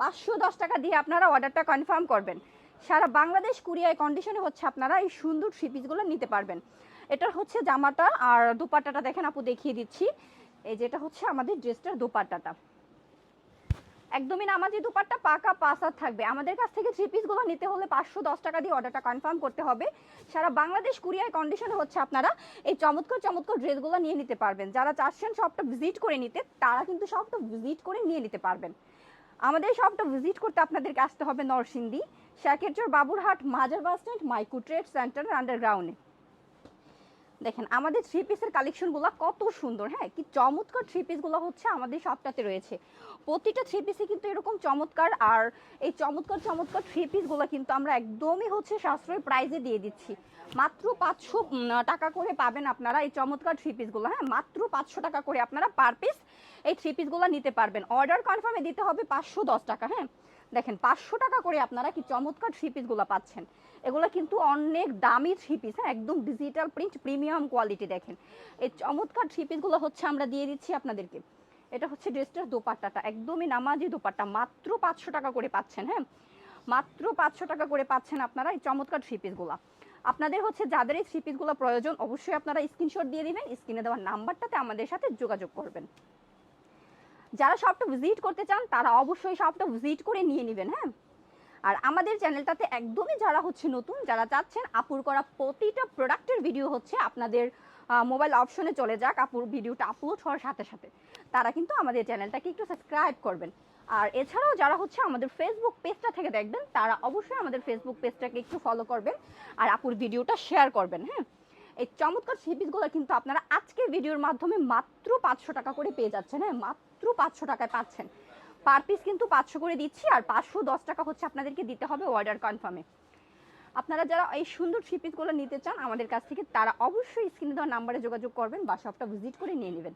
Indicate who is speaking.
Speaker 1: পাঁচশো দশ টাকা দিয়ে আপনারা অর্ডারটা কনফার্ম করবেন। সারা বাংলাদেশ কুরিয়ায় কন্ডিশনে হচ্ছে আপনারা এই সুন্দর থ্রি পিসগুলো নিতে পারবেন। এটার হচ্ছে জামাটা আর দুপাট্টাটা দেখেন আপু দেখিয়ে দিচ্ছি। এই যেটা হচ্ছে আমাদের ড্রেসটার দুপাট্টাটা। একদমই না নামাজি দুপাট্টা পাকা পাসার থাকবে। আমাদের কাছ থেকে থ্রি পিসগুলো নিতে হলে পাঁচশো দশ টাকা দিয়ে অর্ডারটা কনফার্ম করতে হবে। সারা বাংলাদেশ কুরিয়ার কন্ডিশনে হচ্ছে আপনারা এই চমৎকার চমৎকার ড্রেসগুলো নিয়ে নিতে পারবেন। যারা চাচ্ছেন শপটা ভিজিট করে নিতে, তারা কিন্তু শপটা ভিজিট করে নিয়ে নিতে পারবেন। আমাদের শপটা ভিজিট করতে আপনাদেরকে আসতে হবে নরসিংদী শ্যাকেরচর বাবুরহাট, মাজার বাস স্ট্যান্ড, মাইকু ট্রেড সেন্টার, আন্ডারগ্রাউন্ডে। দেখেন, আমাদের থ্রি পিসের কালেকশনগুলো কত সুন্দর হ্যাঁ? কি চমৎকার থ্রি পিসগুলো হচ্ছে আমাদের সবটাতে রয়েছে। প্রতিটা থ্রি পিসে কিন্তু এরকম চমৎকার, আর এই চমৎকার চমৎকার থ্রি পিসগুলো কিন্তু আমরা একদমই হচ্ছে সাশ্রয় প্রাইজে দিয়ে দিচ্ছি। মাত্র পাঁচশো টাকা করে পাবেন আপনারা এই চমৎকার থ্রি পিসগুলো হ্যাঁ? মাত্র পাঁচশো টাকা করে আপনারা পার পিস এই থ্রি পিসগুলো নিতে পারবেন। অর্ডার কনফার্মে দিতে হবে পাঁচশো দশ টাকা হ্যাঁ? দেখেন, পাঁচশো টাকা করে আপনারা কি চমৎকার থ্রি পিসগুলো পাচ্ছেন? এগুলো কিন্তু অনেক দামি থ্রি পিস হ্যাঁ? একদম ডিজিটাল প্রিন্ট প্রিমিয়াম কোয়ালিটি দেখেন। এই চমৎকার থ্রি পিসগুলো হচ্ছে আমরা দিয়ে দিচ্ছি আপনাদেরকে। এটা হচ্ছে ড্রেসটার দোপাট্টাটা। একদমই নামাজি দোপাট্টা, মাত্র পাঁচশো টাকা করে পাচ্ছেন হ্যাঁ? মাত্র পাঁচশো টাকা করে পাচ্ছেন আপনারা এই চমৎকার থ্রি পিসগুলো আপনাদের হচ্ছে যাদের এই থ্রি পিসগুলো প্রয়োজন, অবশ্যই আপনারা স্ক্রিনশট দিয়ে দিবেন স্ক্রিনে দেওয়ার নাম্বারটাতে আমাদের সাথে যোগাযোগ করবেন। যারা শপটা ভিজিট করতে চান, তারা অবশ্যই শপটা ভিজিট করে নিয়ে নেবেন হ্যাঁ? আর আমাদের চ্যানেলটাতে একদমই যারা হচ্ছে নতুন, যারা চাচ্ছেন, আপুর করা প্রতিটা প্রোডাক্টের ভিডিও হচ্ছে আপনাদের মোবাইল অপশনে চলে যাক, আপুর ভিডিওটা আপলোড হওয়ার সাথে সাথে। তারা কিন্তু আমাদের চ্যানেলটাকে একটু সাবস্ক্রাইব করবেন। আর এছাড়াও যারা হচ্ছে আমাদের ফেসবুক পেজটা থেকে দেখবেন, তারা অবশ্যই আমাদের ফেসবুক পেজটাকে একটু ফলো করবেন আর আপুর ভিডিওটা শেয়ার করবেন হ্যাঁ? এই চমৎকার সিপিসগুলো কিন্তু আপনারা আজকের ভিডিওর মাধ্যমে মাত্র পাঁচশো টাকা করে পেয়ে যাচ্ছেন হ্যাঁ মাত্র পাঁচশো টাকায় পাচ্ছেন। পার পিস কিন্তু পাঁচশো করে দিচ্ছি আর পাঁচশো দশ টাকা হচ্ছে আপনাদেরকে দিতে হবে অর্ডার কনফার্মে। আপনারা যারা এই সুন্দর থ্রি নিতে চান আমাদের কাছ থেকে, তারা অবশ্যই স্ক্রিনে দেওয়া নাম্বারে যোগাযোগ করবেন বা শপটা ভিজিট করে নিয়ে নেবেন।